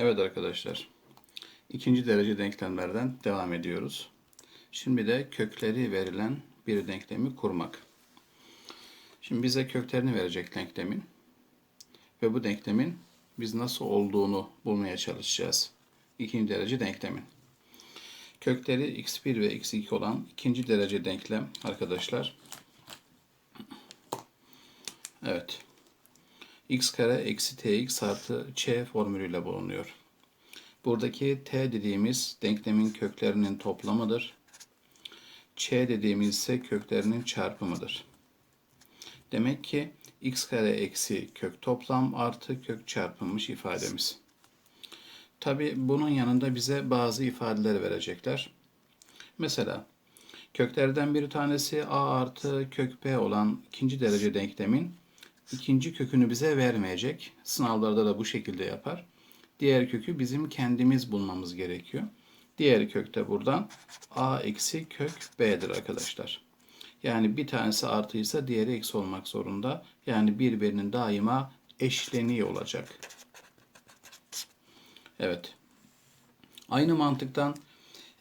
Evet arkadaşlar. ikinci derece denklemlerden devam ediyoruz. Şimdi de kökleri verilen bir denklemi kurmak. Şimdi bize köklerini verecek denklemin ve bu denklemin biz nasıl olduğunu bulmaya çalışacağız. İkinci derece denklemin. Kökleri x1 ve x2 olan ikinci derece denklem arkadaşlar. Evet. X kare eksi tx artı ç formülüyle bulunuyor. Buradaki t dediğimiz denklemin köklerinin toplamıdır. ç dediğimiz ise köklerinin çarpımıdır. Demek ki x kare eksi kök toplam artı kök çarpılmış ifademiz. Tabi bunun yanında bize bazı ifadeler verecekler. Mesela köklerden bir tanesi a artı kök b olan ikinci derece denklemin ikinci kökünü bize vermeyecek. Sınavlarda da bu şekilde yapar. Diğer kökü bizim kendimiz bulmamız gerekiyor. Diğer kök de buradan a eksi kök b'dir arkadaşlar. Yani bir tanesi artıysa diğeri eksi olmak zorunda. Yani birbirinin daima eşleniği olacak. Evet. Aynı mantıktan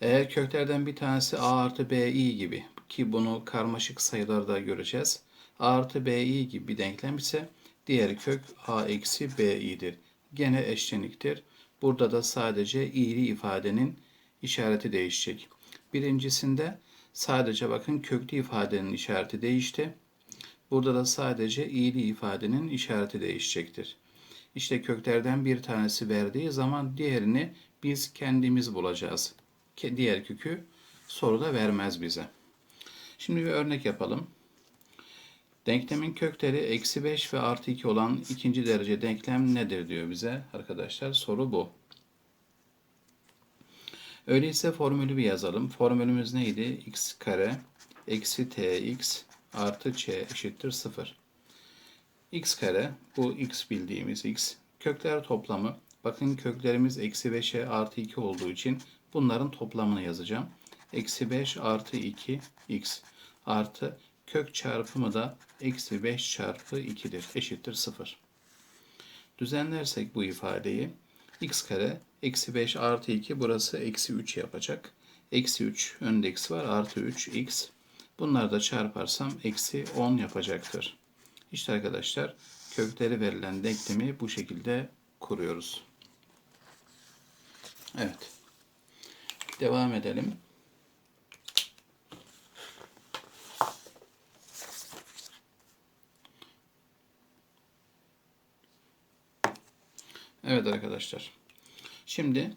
eğer köklerden bir tanesi a artı bi gibi ki bunu karmaşık sayılarda göreceğiz. Artı bi gibi bir denklem ise diğer kök a eksi bi'dir. Gene eşleniktir. Burada da sadece i'li ifadenin işareti değişecek. Birincisinde sadece bakın köklü ifadenin işareti değişti. Burada da sadece i'li ifadenin işareti değişecektir. İşte köklerden bir tanesi verdiği zaman diğerini biz kendimiz bulacağız. Diğer kökü soruda vermez bize. Şimdi bir örnek yapalım. Denklemin kökleri eksi 5 ve artı 2 olan ikinci derece denklem nedir diyor bize arkadaşlar. Soru bu. Öyleyse formülü bir yazalım. Formülümüz neydi? x kare eksi tx artı ç eşittir 0. x kare bu x bildiğimiz x. Kökler toplamı. Bakın köklerimiz eksi 5'e artı 2 olduğu için bunların toplamını yazacağım. Eksi 5 artı 2 x artı kök çarpımı da eksi 5 çarpı 2'dir. Eşittir 0. Düzenlersek bu ifadeyi x kare eksi 5 artı 2 burası eksi 3 yapacak. Eksi 3 önde eksi var artı 3 x. Bunları da çarparsam eksi 10 yapacaktır. İşte arkadaşlar kökleri verilen denklemi bu şekilde kuruyoruz. Evet. Devam edelim. Evet arkadaşlar. Şimdi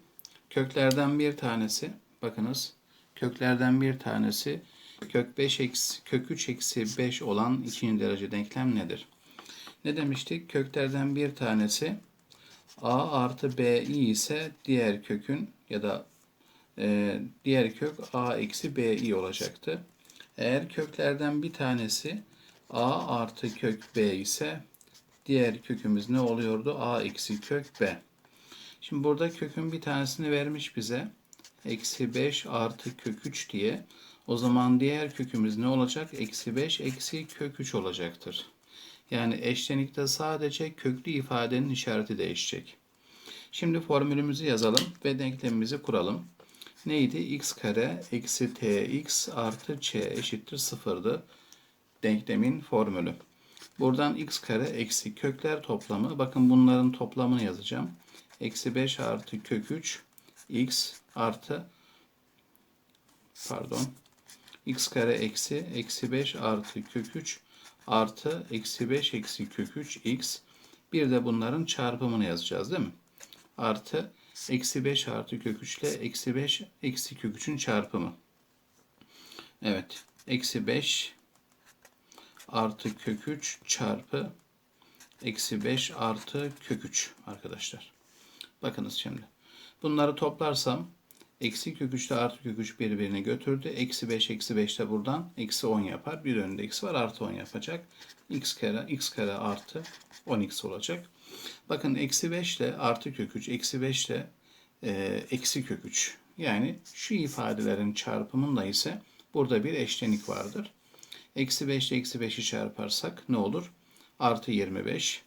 köklerden bir tanesi bakınız köklerden bir tanesi kök 5 eksi kök 3 eksi 5 olan ikinci derece denklem nedir? Ne demiştik? Köklerden bir tanesi a artı b i ise diğer kökün ya da e, diğer kök a eksi b i olacaktı. Eğer köklerden bir tanesi a artı kök b ise diğer kökümüz ne oluyordu? a eksi kök b. Şimdi burada kökün bir tanesini vermiş bize. Eksi 5 artı kök 3 diye. O zaman diğer kökümüz ne olacak? Eksi 5 eksi kök 3 olacaktır. Yani eşlenikte sadece köklü ifadenin işareti değişecek. Şimdi formülümüzü yazalım ve denklemimizi kuralım. Neydi? x kare eksi tx artı ç eşittir sıfırdı. Denklemin formülü. Buradan x kare eksi kökler toplamı. Bakın bunların toplamını yazacağım. Eksi 5 artı kök 3 x artı pardon x kare eksi eksi 5 artı kök 3 artı eksi 5 eksi kök 3 x bir de bunların çarpımını yazacağız değil mi? Artı eksi 5 artı kök 3 ile eksi 5 eksi kök 3'ün çarpımı. Evet. Eksi 5 artı kök 3 çarpı eksi 5 artı kök 3 arkadaşlar. Bakınız şimdi. Bunları toplarsam eksi kök 3 ile artı kök 3 birbirini götürdü. Eksi 5 eksi 5 de buradan eksi 10 yapar. Bir önünde eksi var artı 10 yapacak. x kare x kare artı 10x olacak. Bakın eksi 5 ile artı kök 3 eksi 5 ile e, eksi kök 3. Yani şu ifadelerin çarpımında ise burada bir eşlenik vardır. Eksi 5 ile eksi 5'i çarparsak ne olur? Artı 25.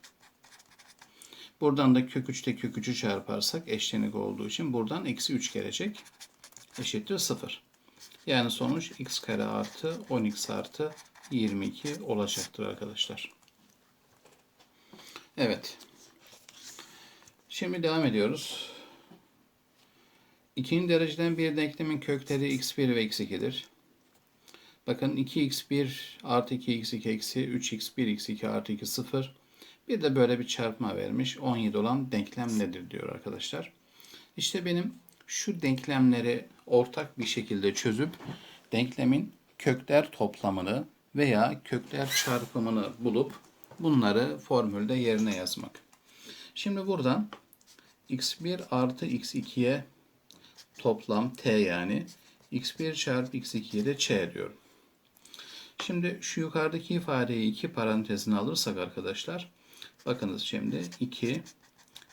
Buradan da kök 3'te kök 3'ü çarparsak eşlenik olduğu için buradan eksi 3 gelecek. Eşittir 0. Yani sonuç x kare artı 10x artı 22 olacaktır arkadaşlar. Evet. Şimdi devam ediyoruz. İkinci dereceden bir denklemin kökleri x1 ve x2'dir. Bakın 2x1 artı 2x2 eksi 3x1 x2 artı 2 0. Bir de böyle bir çarpma vermiş. 17 olan denklem nedir diyor arkadaşlar. İşte benim şu denklemleri ortak bir şekilde çözüp denklemin kökler toplamını veya kökler çarpımını bulup bunları formülde yerine yazmak. Şimdi buradan x1 artı x2'ye toplam t yani x1 çarpı x2'ye de ç diyorum. Şimdi şu yukarıdaki ifadeyi iki parantezine alırsak arkadaşlar bakınız şimdi 2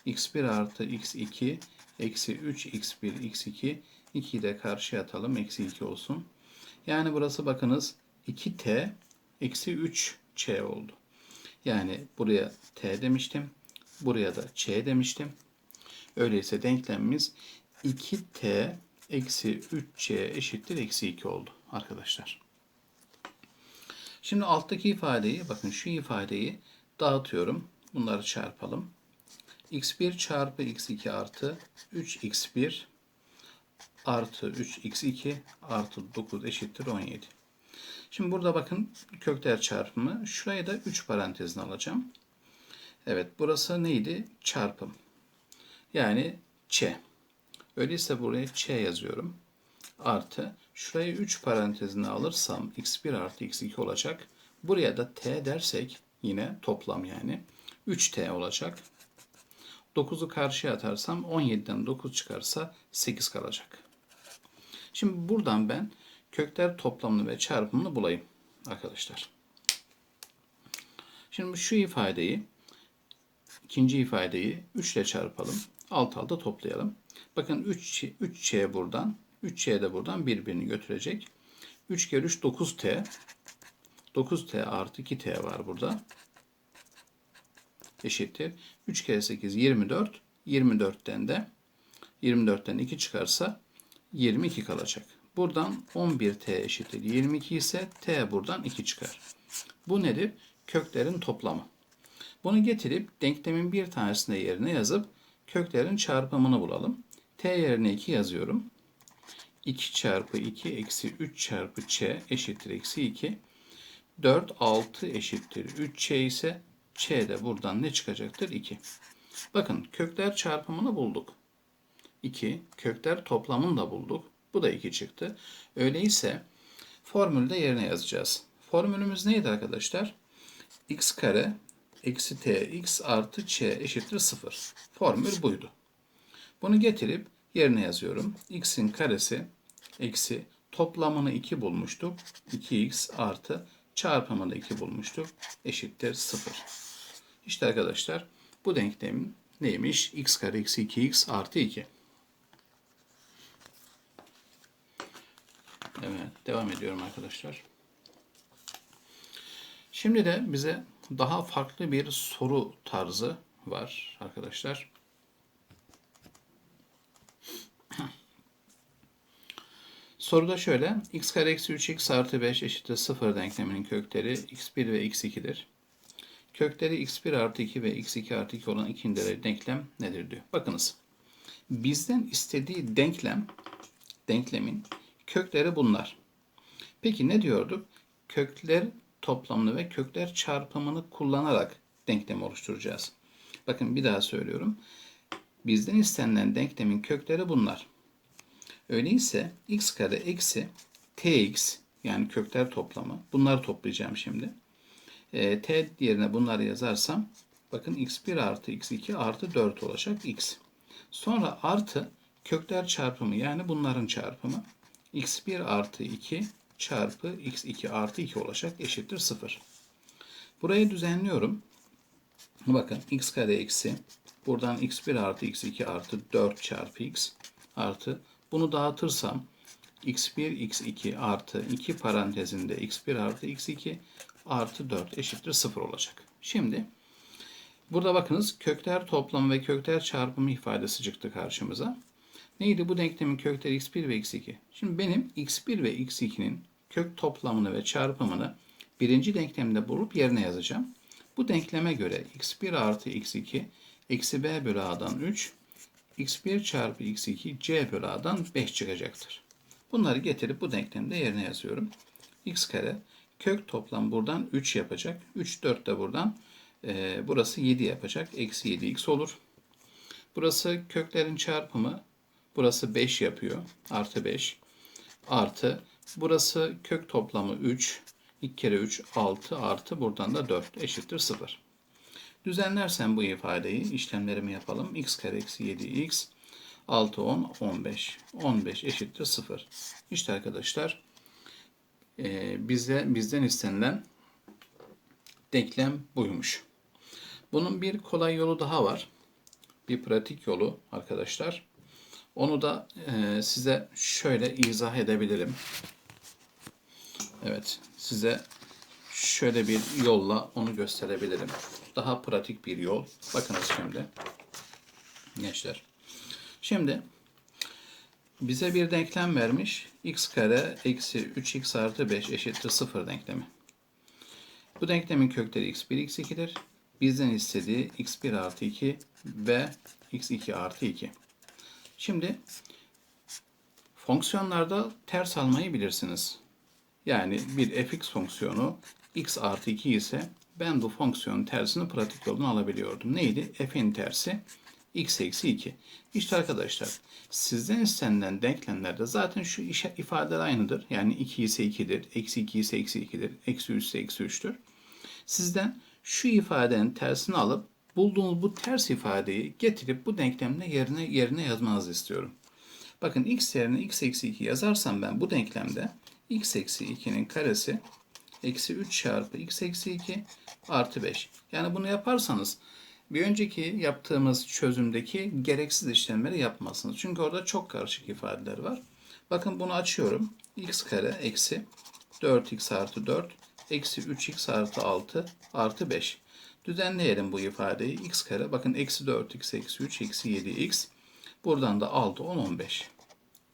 x1 artı x2 eksi 3 x1 x2 2'yi de karşıya atalım eksi 2 olsun. Yani burası bakınız 2t eksi 3ç oldu. Yani buraya t demiştim. Buraya da ç demiştim. Öyleyse denklemimiz 2t eksi 3c eşittir eksi 2 oldu arkadaşlar. Şimdi alttaki ifadeyi bakın şu ifadeyi dağıtıyorum. Bunları çarpalım. x1 çarpı x2 artı 3x1 artı 3x2 artı 9 eşittir 17. Şimdi burada bakın kökler çarpımı. Şurayı da 3 parantezine alacağım. Evet burası neydi? Çarpım. Yani ç. Öyleyse buraya ç yazıyorum. Artı şurayı 3 parantezine alırsam x1 artı x2 olacak. Buraya da t dersek yine toplam yani 3t olacak. 9'u karşıya atarsam 17'den 9 çıkarsa 8 kalacak. Şimdi buradan ben kökler toplamını ve çarpımını bulayım arkadaşlar. Şimdi şu ifadeyi ikinci ifadeyi 3 ile çarpalım. Alt alta toplayalım. Bakın 3 3c buradan 3c de buradan birbirini götürecek. 3 kere 3 9t. 9t artı 2t var burada. Eşittir. 3 kere 8 24. 24'ten de 24'ten 2 çıkarsa 22 kalacak. Buradan 11t eşittir 22 ise t buradan 2 çıkar. Bu nedir? Köklerin toplamı. Bunu getirip denklemin bir tanesini yerine yazıp köklerin çarpımını bulalım. t yerine 2 yazıyorum. 2 çarpı 2 eksi 3 çarpı ç eşittir eksi 2. 4 6 eşittir 3ç ise ç de buradan ne çıkacaktır? 2. Bakın kökler çarpımını bulduk. 2. Kökler toplamını da bulduk. Bu da 2 çıktı. Öyleyse formülde yerine yazacağız. Formülümüz neydi arkadaşlar? x kare eksi t x artı ç eşittir 0. Formül buydu. Bunu getirip yerine yazıyorum. x'in karesi eksi toplamını 2 bulmuştuk. 2x artı çarpımını 2 bulmuştuk. Eşittir 0. İşte arkadaşlar bu denklemin neymiş? x kare eksi 2x artı 2. Evet, devam ediyorum arkadaşlar. Şimdi de bize daha farklı bir soru tarzı var arkadaşlar. Soruda şöyle. x kare eksi 3x artı 5 eşittir 0 denkleminin kökleri x1 ve x2'dir. Kökleri x1 artı 2 ve x2 artı 2 olan ikinci derece denklem nedir diyor. Bakınız. Bizden istediği denklem, denklemin kökleri bunlar. Peki ne diyorduk? Kökler toplamını ve kökler çarpımını kullanarak denklem oluşturacağız. Bakın bir daha söylüyorum. Bizden istenilen denklemin kökleri bunlar. Öyleyse x kare eksi tx yani kökler toplamı. Bunları toplayacağım şimdi. E, t yerine bunları yazarsam bakın x1 artı x2 artı 4 olacak x. Sonra artı kökler çarpımı yani bunların çarpımı x1 artı 2 çarpı x2 artı 2 olacak eşittir 0. Burayı düzenliyorum. Bakın x kare eksi buradan x1 artı x2 artı 4 çarpı x artı bunu dağıtırsam x1 x2 artı 2 parantezinde x1 artı x2 artı 4 eşittir 0 olacak. Şimdi Burada bakınız kökler toplamı ve kökler çarpımı ifadesi çıktı karşımıza. Neydi bu denklemin kökleri x1 ve x2? Şimdi benim x1 ve x2'nin kök toplamını ve çarpımını birinci denklemde bulup yerine yazacağım. Bu denkleme göre x1 artı x2 eksi b bölü a'dan 3 x1 çarpı x2 c bölü a'dan 5 çıkacaktır. Bunları getirip bu denklemde yerine yazıyorum. x kare kök toplam buradan 3 yapacak. 3 4 de buradan e, burası 7 yapacak. Eksi 7x olur. Burası köklerin çarpımı. Burası 5 yapıyor. Artı 5. Artı burası kök toplamı 3. 2 kere 3 6 artı buradan da 4 eşittir 0. Düzenlersem bu ifadeyi işlemlerimi yapalım. x kare eksi 7x 6 10 15. 15 eşittir 0. İşte arkadaşlar e, bize bizden istenilen denklem buymuş. Bunun bir kolay yolu daha var. Bir pratik yolu arkadaşlar. Onu da e, size şöyle izah edebilirim. Evet, size şöyle bir yolla onu gösterebilirim. Daha pratik bir yol. Bakınız şimdi. Gençler. Şimdi bize bir denklem vermiş. x kare eksi 3x artı 5 eşittir 0 denklemi. Bu denklemin kökleri x1, x2'dir. Bizden istediği x1 artı 2 ve x2 artı 2. Şimdi fonksiyonlarda ters almayı bilirsiniz. Yani bir fx fonksiyonu x artı 2 ise ben bu fonksiyonun tersini pratik yoldan alabiliyordum. Neydi? f'in tersi x eksi 2. İşte arkadaşlar sizden istenilen denklemlerde zaten şu ifadeler aynıdır. Yani 2 ise 2'dir, eksi 2 ise eksi 2'dir, eksi 3 ise eksi 3'tür. Sizden şu ifadenin tersini alıp bulduğunuz bu ters ifadeyi getirip bu denklemle yerine yerine yazmanızı istiyorum. Bakın x yerine x eksi 2 yazarsam ben bu denklemde x eksi 2'nin karesi eksi 3 çarpı x eksi 2 artı 5. Yani bunu yaparsanız bir önceki yaptığımız çözümdeki gereksiz işlemleri yapmazsınız. Çünkü orada çok karışık ifadeler var. Bakın bunu açıyorum. x kare eksi 4x artı 4 eksi 3x artı 6 artı 5. Düzenleyelim bu ifadeyi. x kare bakın eksi 4x eksi 3 eksi 7x. Buradan da 6 10 15.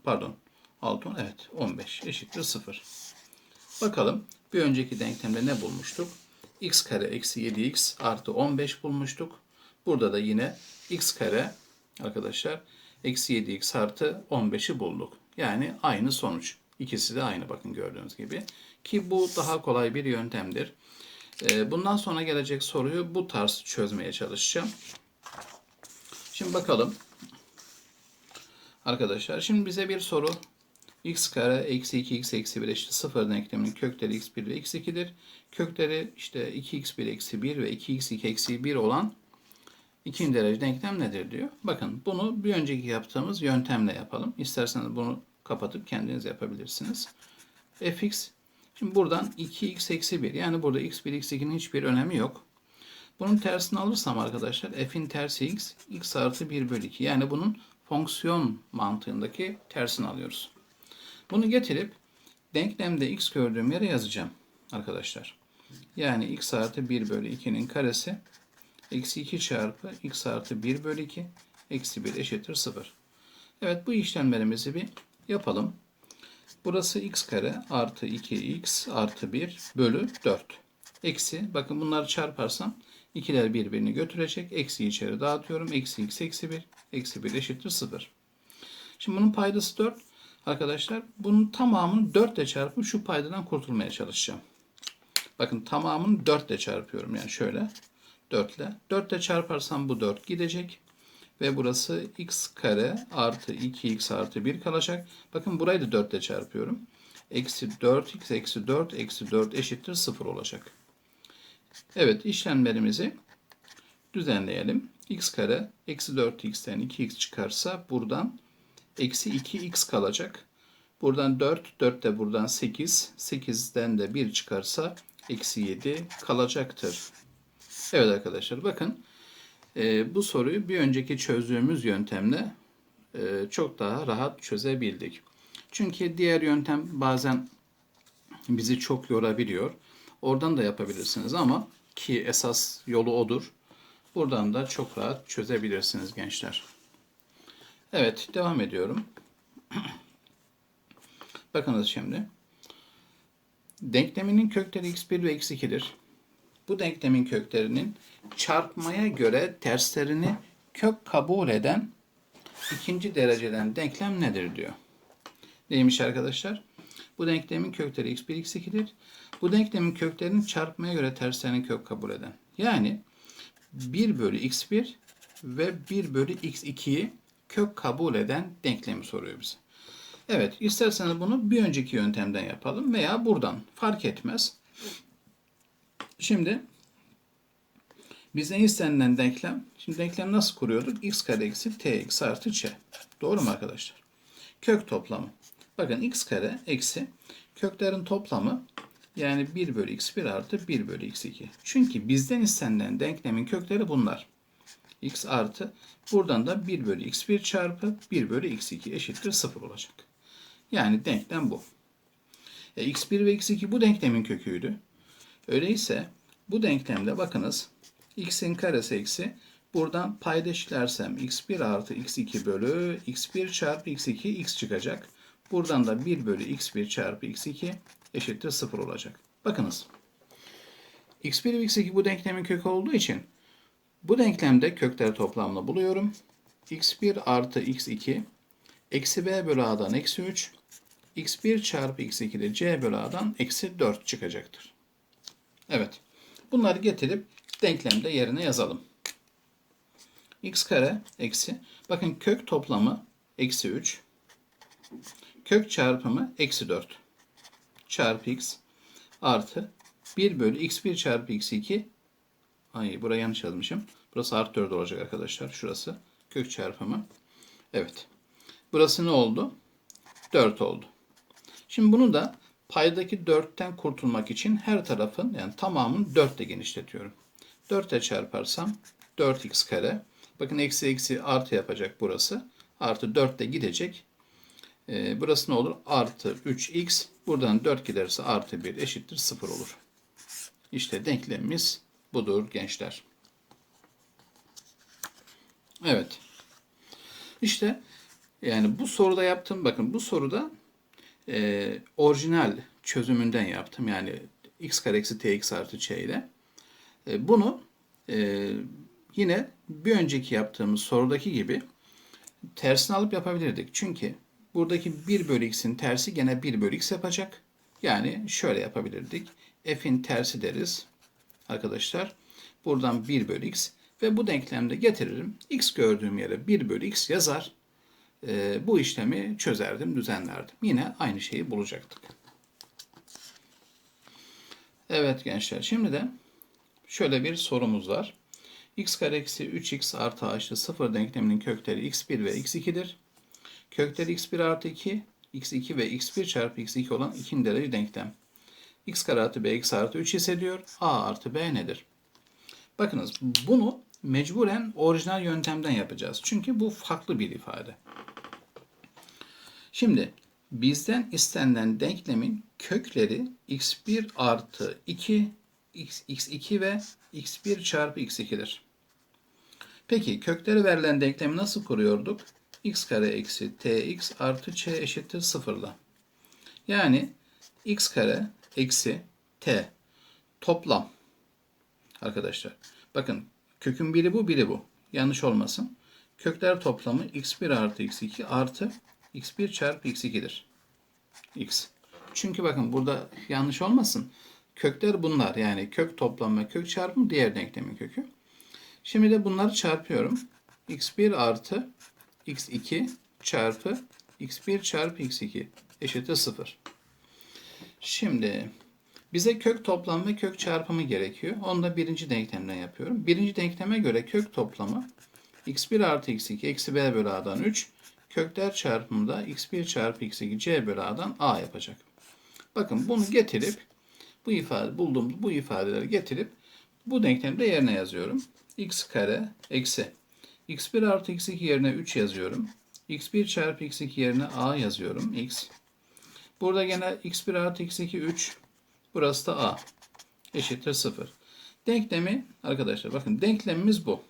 Pardon 6 10 evet 15 eşittir 0. Bakalım bir önceki denklemde ne bulmuştuk? x kare eksi 7x artı 15 bulmuştuk. Burada da yine x kare arkadaşlar eksi 7x artı 15'i bulduk. Yani aynı sonuç. İkisi de aynı bakın gördüğünüz gibi. Ki bu daha kolay bir yöntemdir. Ee, bundan sonra gelecek soruyu bu tarz çözmeye çalışacağım. Şimdi bakalım. Arkadaşlar şimdi bize bir soru x kare eksi 2x eksi 1 eşittir 0 denkleminin kökleri x1 ve x2'dir. Kökleri işte 2x1 eksi 1 ve 2x2 eksi 1 olan ikinci derece denklem nedir diyor. Bakın bunu bir önceki yaptığımız yöntemle yapalım. İsterseniz bunu kapatıp kendiniz yapabilirsiniz. fx şimdi buradan 2x eksi 1 yani burada x1 x2'nin hiçbir önemi yok. Bunun tersini alırsam arkadaşlar f'in tersi x x artı 1 bölü 2 yani bunun fonksiyon mantığındaki tersini alıyoruz. Bunu getirip denklemde x gördüğüm yere yazacağım arkadaşlar. Yani x artı 1 bölü 2'nin karesi eksi 2 çarpı x artı 1 bölü 2 eksi 1 eşittir 0. Evet bu işlemlerimizi bir yapalım. Burası x kare artı 2x artı 1 bölü 4. Eksi bakın bunları çarparsam ikiler birbirini götürecek. Eksi içeri dağıtıyorum. Eksi x eksi 1. Eksi 1 eşittir 0. Şimdi bunun paydası 4. Arkadaşlar bunun tamamını 4 ile çarpıp şu paydadan kurtulmaya çalışacağım. Bakın tamamını 4 ile çarpıyorum. Yani şöyle 4 ile. 4 ile çarparsam bu 4 gidecek. Ve burası x kare artı 2x artı 1 kalacak. Bakın burayı da 4 ile çarpıyorum. Eksi 4x eksi 4 eksi 4 eşittir 0 olacak. Evet işlemlerimizi düzenleyelim. x kare eksi 4x'ten 2x çıkarsa buradan eksi 2x kalacak. Buradan 4, 4 de buradan 8, 8'den de 1 çıkarsa eksi 7 kalacaktır. Evet arkadaşlar bakın e, bu soruyu bir önceki çözdüğümüz yöntemle e, çok daha rahat çözebildik. Çünkü diğer yöntem bazen bizi çok yorabiliyor. Oradan da yapabilirsiniz ama ki esas yolu odur. Buradan da çok rahat çözebilirsiniz gençler. Evet devam ediyorum. Bakınız şimdi. Denkleminin kökleri x1 ve x2'dir. Bu denklemin köklerinin çarpmaya göre terslerini kök kabul eden ikinci dereceden denklem nedir diyor. Neymiş arkadaşlar? Bu denklemin kökleri x1, x2'dir. Bu denklemin köklerinin çarpmaya göre terslerini kök kabul eden. Yani 1 bölü x1 ve 1 bölü x2'yi kök kabul eden denklemi soruyor bize. Evet, isterseniz bunu bir önceki yöntemden yapalım veya buradan fark etmez. Şimdi bizden istenilen denklem, şimdi denklem nasıl kuruyorduk? x kare eksi tx artı ç. Doğru mu arkadaşlar? Kök toplamı. Bakın x kare eksi köklerin toplamı yani 1 bölü x1 artı 1 bölü x2. Çünkü bizden istenilen denklemin kökleri bunlar. X artı buradan da 1 bölü x1 çarpı 1 bölü x2 eşittir 0 olacak. Yani denklem bu. E, x1 ve x2 bu denklemin köküydü. Öyleyse bu denklemde bakınız x'in karesi eksi buradan paydaşlersem x1 artı x2 bölü x1 çarpı x2 x çıkacak. Buradan da 1 bölü x1 çarpı x2 eşittir 0 olacak. Bakınız. x1 ve x2 bu denklemin kökü olduğu için bu denklemde kökler toplamını buluyorum. x1 artı x2 eksi b bölü a'dan eksi 3 x1 çarpı x2 de c bölü a'dan eksi 4 çıkacaktır. Evet. Bunları getirip denklemde yerine yazalım. x kare eksi. Bakın kök toplamı eksi 3. Kök çarpımı eksi 4. Çarpı x artı 1 bölü x1 çarpı x2. Ay buraya yanlış yazmışım. Burası artı 4 olacak arkadaşlar. Şurası kök çarpımı. Evet. Burası ne oldu? 4 oldu. Şimdi bunu da paydaki 4'ten kurtulmak için her tarafın yani tamamını 4 ile genişletiyorum. 4 ile çarparsam 4x kare. Bakın eksi eksi artı yapacak burası. Artı 4 de gidecek. Ee, burası ne olur? Artı 3x. Buradan 4 giderse artı 1 eşittir 0 olur. İşte denklemimiz budur gençler. Evet. İşte yani bu soruda yaptım. Bakın bu soruda e, orijinal çözümünden yaptım. Yani x kare eksi tx artı ç ile. E, bunu e, yine bir önceki yaptığımız sorudaki gibi tersini alıp yapabilirdik. Çünkü buradaki 1 bölü x'in tersi gene 1 bölü x yapacak. Yani şöyle yapabilirdik. f'in tersi deriz arkadaşlar. Buradan 1 bölü x ve bu denklemde getiririm. x gördüğüm yere 1 bölü x yazar e, bu işlemi çözerdim, düzenlerdim. Yine aynı şeyi bulacaktık. Evet gençler, şimdi de şöyle bir sorumuz var. x kare eksi 3x artı h'lı sıfır denkleminin kökleri x1 ve x2'dir. Kökleri x1 artı 2, x2 ve x1 çarpı x2 olan ikinci derece denklem. X kare artı b x artı 3 hissediyor. a artı b nedir? Bakınız bunu mecburen orijinal yöntemden yapacağız. Çünkü bu farklı bir ifade. Şimdi bizden istenilen denklemin kökleri x1 artı 2, x, x2 ve x1 çarpı x2'dir. Peki kökleri verilen denklemi nasıl kuruyorduk? x kare eksi tx artı ç eşittir sıfırla. Yani x kare eksi t toplam. Arkadaşlar bakın kökün biri bu biri bu. Yanlış olmasın. Kökler toplamı x1 artı x2 artı x1 çarpı x2'dir. x. Çünkü bakın burada yanlış olmasın. Kökler bunlar. Yani kök toplam ve kök çarpımı diğer denklemin kökü. Şimdi de bunları çarpıyorum. x1 artı x2 çarpı x1 çarpı x2 eşittir 0. Şimdi bize kök toplam ve kök çarpımı gerekiyor. Onu da birinci denklemden yapıyorum. Birinci denkleme göre kök toplamı x1 artı x2 eksi b bölü a'dan 3 kökler çarpımında x1 çarpı x2 c bölü a'dan a yapacak. Bakın bunu getirip bu ifade bulduğumuz bu ifadeleri getirip bu denklemde yerine yazıyorum. x kare eksi x1 artı x2 yerine 3 yazıyorum. x1 çarpı x2 yerine a yazıyorum. x. Burada gene x1 artı x2 3. Burası da a. Eşittir 0. Denklemi arkadaşlar bakın denklemimiz bu.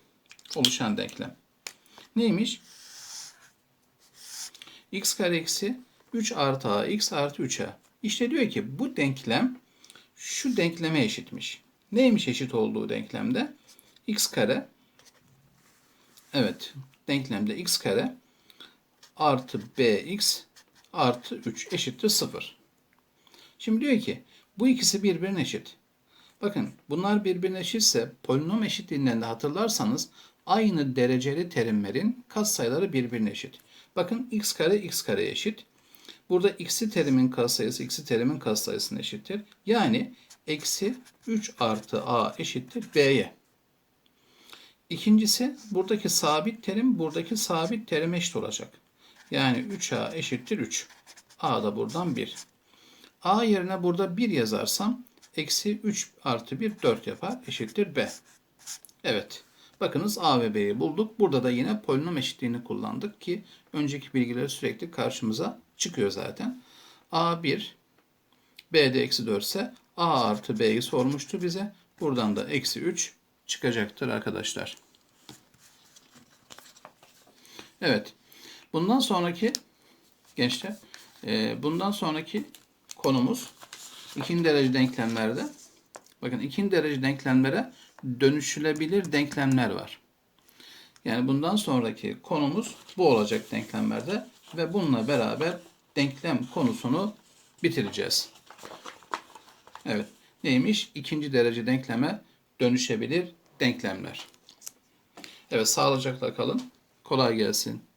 Oluşan denklem. Neymiş? x kare eksi 3 artı a x artı 3a. İşte diyor ki bu denklem şu denkleme eşitmiş. Neymiş eşit olduğu denklemde? x kare evet denklemde x kare artı bx artı 3 eşittir 0. Şimdi diyor ki bu ikisi birbirine eşit. Bakın bunlar birbirine eşitse polinom eşitliğinden de hatırlarsanız aynı dereceli terimlerin katsayıları birbirine eşit. Bakın x kare x kare eşit. Burada x'i terimin katsayısı x'i terimin katsayısına eşittir. Yani eksi 3 artı a eşittir b'ye. İkincisi buradaki sabit terim buradaki sabit terim eşit olacak. Yani 3a eşittir 3. a da buradan 1. a yerine burada 1 yazarsam eksi 3 artı 1 4 yapar eşittir b. Evet. Bakınız a ve b'yi bulduk. Burada da yine polinom eşitliğini kullandık ki önceki bilgileri sürekli karşımıza çıkıyor zaten. a 1 b de eksi 4 ise a artı b'yi sormuştu bize. Buradan da eksi 3 çıkacaktır arkadaşlar. Evet. Bundan sonraki gençler e, bundan sonraki konumuz ikinci derece denklemlerde. Bakın ikinci derece denklemlere dönüşülebilir denklemler var. Yani bundan sonraki konumuz bu olacak denklemlerde ve bununla beraber denklem konusunu bitireceğiz. Evet. Neymiş? İkinci derece denkleme dönüşebilir denklemler. Evet sağlıcakla kalın. Kolay gelsin.